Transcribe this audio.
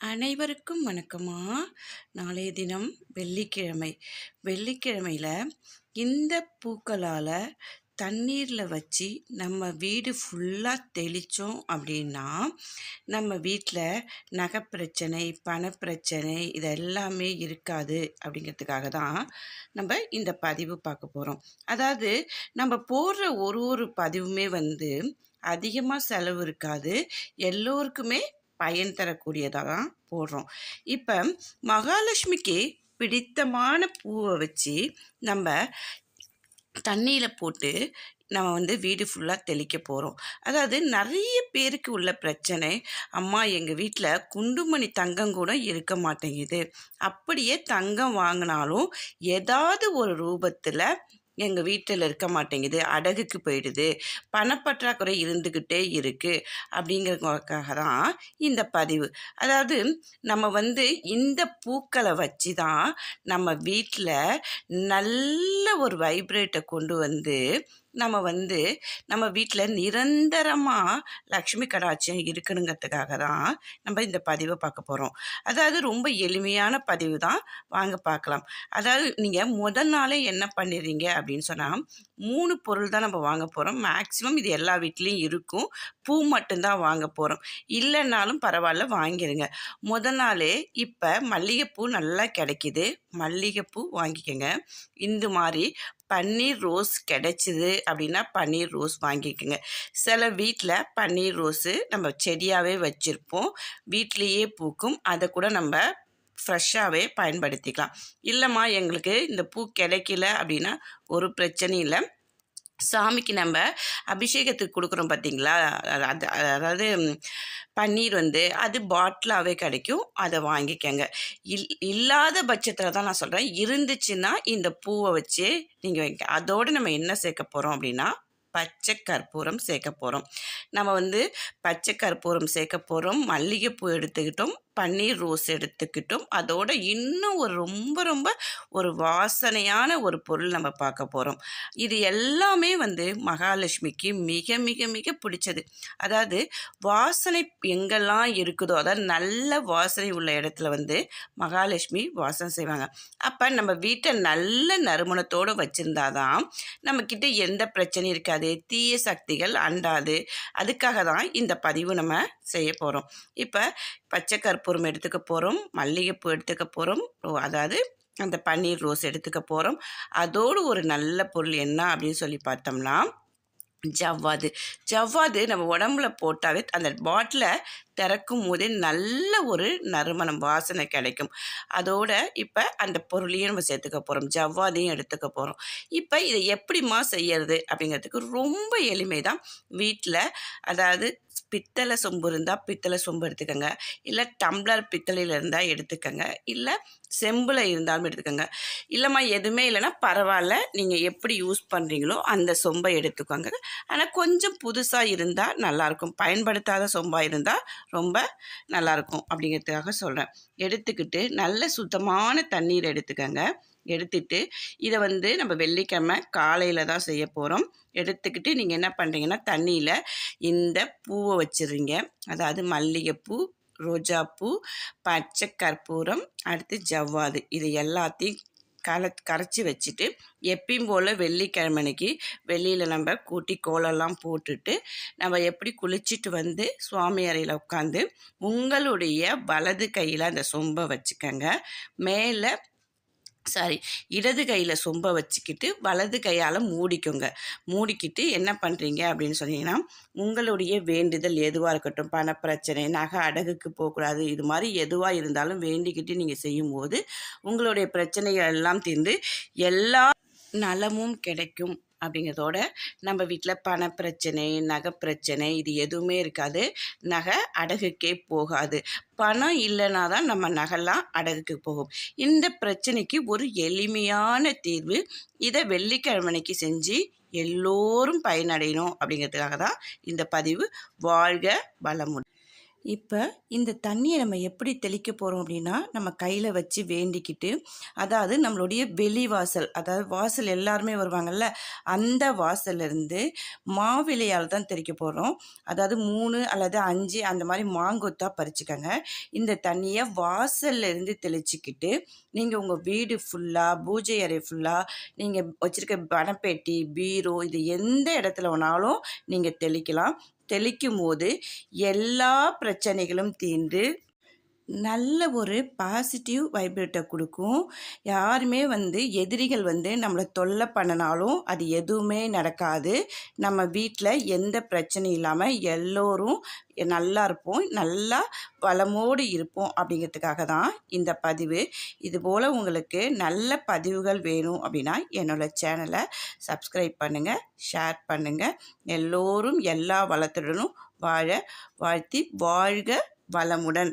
அனைவருக்கும் வணக்கமா. நாளைய தினம் வெள்ளிக்கிழமை. வெள்ளிக்கிழமையில் இந்த பூக்களால் தண்ணீரில் வச்சு நம்ம வீடு ஃபுல்லாக தெளித்தோம் அப்படின்னா நம்ம வீட்டில் நகை பிரச்சனை பணப்பிரச்சனை இது எல்லாமே இருக்காது அப்படிங்கிறதுக்காக தான் நம்ம இந்த பதிவு பார்க்க போகிறோம் அதாவது நம்ம போடுற ஒரு ஒரு பதிவுமே வந்து அதிகமாக செலவு இருக்காது. எல்லோருக்குமே பயன் தரக்கூடியதாக தான் போடுறோம். இப்போ மகாலட்சுமிக்கு பிடித்தமான பூவை வச்சு நம்ம தண்ணியில் போட்டு நம்ம வந்து வீடு ஃபுல்லாக தெளிக்க போகிறோம் அதாவது நிறைய பேருக்கு உள்ள பிரச்சனை அம்மா எங்கள் வீட்டில் குண்டுமணி தங்கம் கூட இருக்க மாட்டேங்குது. அப்படியே தங்கம் வாங்கினாலும் ஏதாவது ஒரு ரூபத்தில் எங்கள் வீட்டில் இருக்க மாட்டேங்குது அடகுக்கு போயிடுது பணப்பற்றாக்குறை இருந்துக்கிட்டே இருக்குது அப்படிங்கிறதுக்காக தான் இந்த பதிவு. அதாவது நம்ம வந்து இந்த பூக்களை வச்சு தான் நம்ம வீட்டில் நல்ல ஒரு வைப்ரேட்டை கொண்டு வந்து நம்ம வந்து நம்ம வீட்டில் நிரந்தரமாக லக்ஷ்மி கடாட்சியம் இருக்கணுங்கிறதுக்காக தான் நம்ம இந்த பதிவை பார்க்க போகிறோம் அதாவது ரொம்ப எளிமையான பதிவு தான். வாங்க பார்க்கலாம். அதாவது நீங்கள் முதல் நாளே என்ன பண்ணிடுறீங்க அப்படின்னு சொன்னால் மூணு பொருள் தான் நம்ம வாங்க போகிறோம் மேக்ஸிமம் இது எல்லா வீட்லேயும் இருக்கும். பூ மட்டும்தான் வாங்க போகிறோம் இல்லைன்னாலும் பரவாயில்ல வாங்கிடுங்க முதல் நாளே இப்போ மல்லிகைப்பூ நல்லா கிடைக்கிது. மல்லிகைப்பூ வாங்கிக்கோங்க. இந்த மாதிரி பன்னீர் ரோஸ் கிடைச்சிது அப்படின்னா பன்னீர் ரோஸ் வாங்கிக்கோங்க. சில வீட்டில் பன்னீர் ரோஸு நம்ம செடியாகவே வச்சுருப்போம். வீட்லேயே பூக்கும். அதை கூட நம்ம ஃப்ரெஷ்ஷாகவே பயன்படுத்திக்கலாம். இல்லைம்மா எங்களுக்கு இந்த பூ கிடைக்கல அப்படின்னா ஒரு பிரச்சனையும் இல்லை. சாமிக்கு நம்ம அபிஷேகத்துக்கு கொடுக்குறோம் பார்த்தீங்களா? அது அதாவது பன்னீர் வந்து அது பாட்டிலாகவே கிடைக்கும். அதை வாங்கிக்கங்க. இல் இல்லாத பட்சத்தில் தான் நான் சொல்கிறேன் இருந்துச்சுன்னா இந்த பூவை வச்சு நீங்கள் வைங்க. அதோடு நம்ம என்ன சேர்க்க போகிறோம் அப்படின்னா பச்சை கற்பூரம் சேர்க்க போகிறோம் நம்ம வந்து பச்சை கற்பூரம் சேர்க்க போகிறோம் மல்லிகைப்பூ எடுத்துக்கிட்டோம். பன்னீர் ரோஸ் எடுத்துக்கிட்டோம் அதோட இன்னும் ஒரு ரொம்ப ரொம்ப ஒரு வாசனையான ஒரு பொருள் நம்ம பார்க்க போகிறோம் இது எல்லாமே வந்து மகாலட்சுமிக்கு மிக மிக மிக பிடிச்சது. அதாவது வாசனை எங்கெல்லாம் இருக்குதோ அதாவது நல்ல வாசனை உள்ள இடத்துல வந்து மகாலட்சுமி வாசனை செய்வாங்க. அப்போ நம்ம வீட்டை நல்ல நறுமணத்தோடு வச்சுருந்தாதான் நம்மக்கிட்ட எந்த பிரச்சனையும் இருக்காது. தீய சக்திகள் அண்டாது. அதுக்காக தான் இந்த பதிவு நம்ம செய்ய போகிறோம் இப்போ பச்சை கற்பூரம் எடுத்துக்க போகிறோம் மல்லிகைப்பூ எடுத்துக்க போகிறோம் அதாவது அந்த பன்னீர் ரோஸ் எடுத்துக்க போகிறோம் அதோடு ஒரு நல்ல பொருள் என்ன அப்படின்னு சொல்லி பார்த்தோம்னா ஜவ்வாது. ஜவ்வாது நம்ம உடம்புல போட்டாவே அந்த பாட்டிலை திறக்கும் போதே நல்ல ஒரு நறுமணம் வாசனை கிடைக்கும். அதோட இப்போ அந்த பொருளையும் நம்ம சேர்த்துக்க போகிறோம் ஜவ்வாதையும் எடுத்துக்க போகிறோம் இப்போ இதை எப்படிமா செய்யறது அப்படிங்கிறதுக்கு ரொம்ப எளிமை தான் வீட்டில் அதாவது பித்தளை சொம்பு இருந்தால் பித்தளை சொம்பு எடுத்துக்கோங்க. இல்லை டம்ளர் பித்தளையில் இருந்தால் எடுத்துக்கோங்க. இல்லை செம்பில் இருந்தாலும் எடுத்துக்கோங்க. இல்லைம்மா எதுவுமே இல்லைன்னா பரவாயில்ல. நீங்கள் எப்படி யூஸ் பண்ணுறீங்களோ அந்த சொம்பை எடுத்துக்கோங்க. ஆனால் கொஞ்சம் புதுசாக இருந்தால் நல்லாயிருக்கும். பயன்படுத்தாத சொம்பாக இருந்தால் ரொம்ப நல்லாயிருக்கும். அப்படிங்கிறதுக்காக சொல்கிறேன் எடுத்துக்கிட்டு நல்ல சுத்தமான தண்ணீர் எடுத்துக்கோங்க. எடுத்துட்டு இதை வந்து நம்ம வெள்ளிக்கிழமை காலையில் தான் செய்ய போகிறோம் எடுத்துக்கிட்டு நீங்கள் என்ன பண்ணுறீங்கன்னா தண்ணியில் இந்த பூவை வச்சிடுறீங்க. அதாவது மல்லிகைப்பூ ரோஜாப்பூ பச்சை கற்பூரம் அடுத்து ஜவ்வாது. இது எல்லாத்தையும் கல கரைச்சி வச்சுட்டு எப்பயும் போல் வெள்ளிக்கிழமைக்கு வெளியில் நம்ம கூட்டி கோலெல்லாம் போட்டுட்டு நம்ம எப்படி குளிச்சுட்டு வந்து சுவாமி அறையில் உட்காந்து உங்களுடைய வலது கையில் அந்த சொம்பை வச்சுக்கோங்க. மேலே சாரி இடது கையில் சொம்பை வச்சுக்கிட்டு வலது கையால் மூடிக்கோங்க. மூடிக்கிட்டு என்ன பண்ணுறீங்க அப்படின்னு சொன்னீங்கன்னா உங்களுடைய வேண்டுதல் எதுவாக இருக்கட்டும் பணப்பிரச்சனை நகை அடகுக்கு போகக்கூடாது இது மாதிரி எதுவாக இருந்தாலும் வேண்டிக்கிட்டு நீங்கள் செய்யும்போது உங்களுடைய பிரச்சனைகள் எல்லாம் தீர்ந்து எல்லா நலமும் கிடைக்கும். அப்படிங்கிறதோட நம்ம வீட்டில் பண பிரச்சனை நகை பிரச்சனை இது எதுவுமே இருக்காது. நகை அடகுக்கே போகாது. பணம் இல்லைனா தான் நம்ம நகைலாம் அடகுக்கு போகும். இந்த பிரச்சனைக்கு ஒரு எளிமையான தீர்வு இதை வெள்ளிக்கிழமைக்கு செஞ்சு எல்லோரும் பயனடையணும் அப்படிங்கிறதுக்காக தான் இந்த பதிவு. வாழ்க வளமுடன். இப்போ இந்த தண்ணியை நம்ம எப்படி தெளிக்க போகிறோம் அப்படின்னா நம்ம கையில் வச்சு வேண்டிக்கிட்டு அதாவது நம்மளுடைய வெளி வாசல் அதாவது வாசல் எல்லாருமே வருவாங்கல்ல அந்த வாசல்லேருந்து மாவிலையால் தான் தெளிக்க போகிறோம் அதாவது மூணு அல்லது அஞ்சு அந்த மாதிரி மாங்கொத்தாக பறிச்சுக்கோங்க. இந்த தண்ணியை வாசல்லேருந்து தெளிச்சிக்கிட்டு தெளிச்சுக்கிட்டு நீங்கள் உங்கள் வீடு ஃபுல்லாக பூஜை அறை ஃபுல்லாக நீங்கள் வச்சுருக்க பணப்பேட்டி பீரோ இது எந்த இடத்துல வேணாலும் நீங்கள் தெளிக்கலாம். தெளிக்கும் போது எல்லா பிரச்சனைகளும் தீர்ந்து நல்ல ஒரு பாசிட்டிவ் வைப்ரேட்டை கொடுக்கும். யாருமே வந்து எதிரிகள் வந்து நம்மளை தொல்லை பண்ணினாலும் அது எதுவுமே நடக்காது. நம்ம வீட்டில் எந்த பிரச்சனையும் இல்லாமல் எல்லோரும் நல்லா இருப்போம் நல்லா வளமோடு இருப்போம் அப்படிங்கிறதுக்காக தான் இந்த பதிவு. இதுபோல் உங்களுக்கு நல்ல பதிவுகள் வேணும் அப்படின்னா என்னோடய சேனலை சப்ஸ்கிரைப் பண்ணுங்கள் ஷேர் பண்ணுங்கள் எல்லோரும் எல்லா வளத்துடனும் வாழ வாழ்த்தி வாழ்க வளமுடன்.